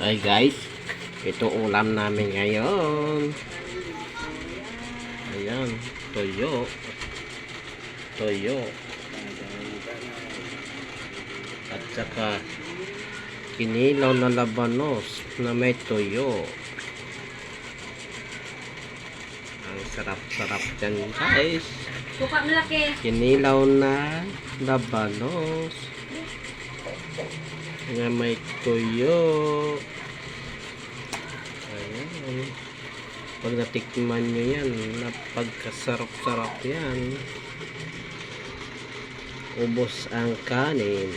Ay guys, ito ulam namin ngayon. Ayan, toyo. Toyo. At saka kinilaw na labanos na may toyo. Ang sarap-sarap dyan guys. Kinilaw na labanos na may tuyo. Ayan. Pag natikman nyo yan, napagkasarap-sarap yan. Ubos ang kanin.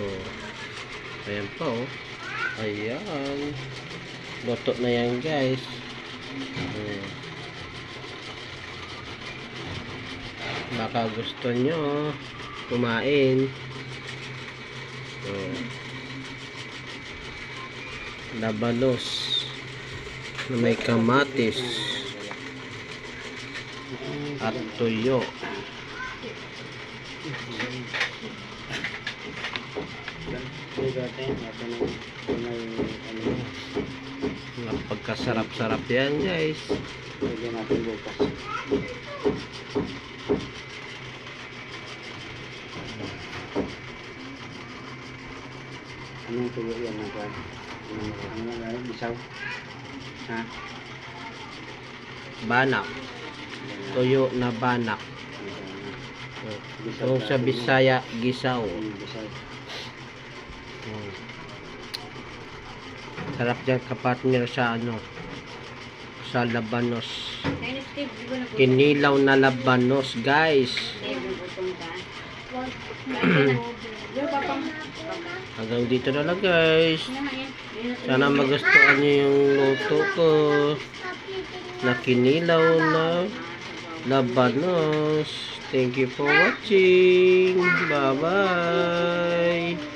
Oh. Ayan pa oh. Ayan. Luto na yan guys. Hmm. Baka gusto nyo kumain. So, labanos na may kamatis at tuyo. Napagkasarap-sarap yan guys. Lagyan natin bukas. Anong tuyo yan na ba? Ano na lang, isaw? Ha? Banak. Tuyo na banak. Kung sa Bisaya, gisaw. Isaw. Hmm. Sarap dyan kapatner sa ano sa labanos. Kinilaw na labanos, guys. Hanggang dito na lang, guys. Sana magustuhan niyo yung luto ko. Na kinilaw na labanos. Thank you for watching. Bye-bye.